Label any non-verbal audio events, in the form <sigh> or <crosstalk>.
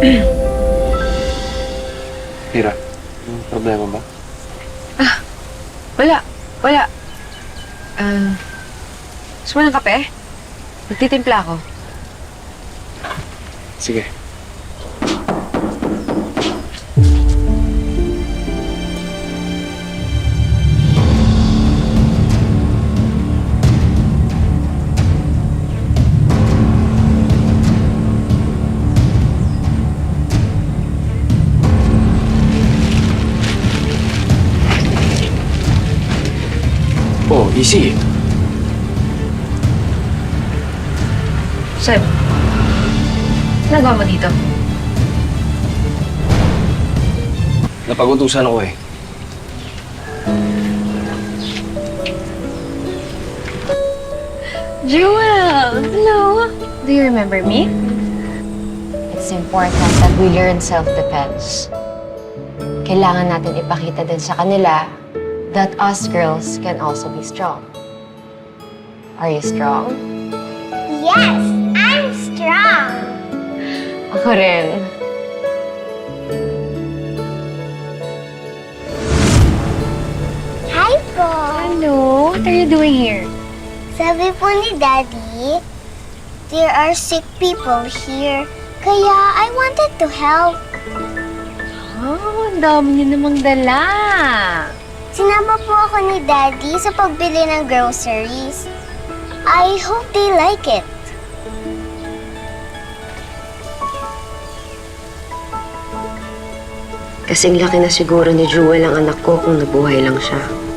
<clears throat> Mira, may problema ba? Wala. Wala. Ah, gusto mo ng kape? Magtitimpla ako. Sige. Oh, easy. Seb, nagawa mo dito? Napag-utusan ako eh. Jewel! Hello! Do you remember me? It's important that we learn self-defense. Kailangan natin ipakita din sa kanila that us girls can also be strong. Are you strong? Yes, I'm strong. Ako rin. Hi po. Hello? What are you doing here? Sabi po ni Daddy, there are sick people here. Kaya I wanted to help. Oh, ang dami niyo namang dala. Sinama po ako ni Daddy sa pagbili ng groceries. I hope they like it. Kasing laki na siguro ni Jewel ang anak ko kung nabuhay lang siya.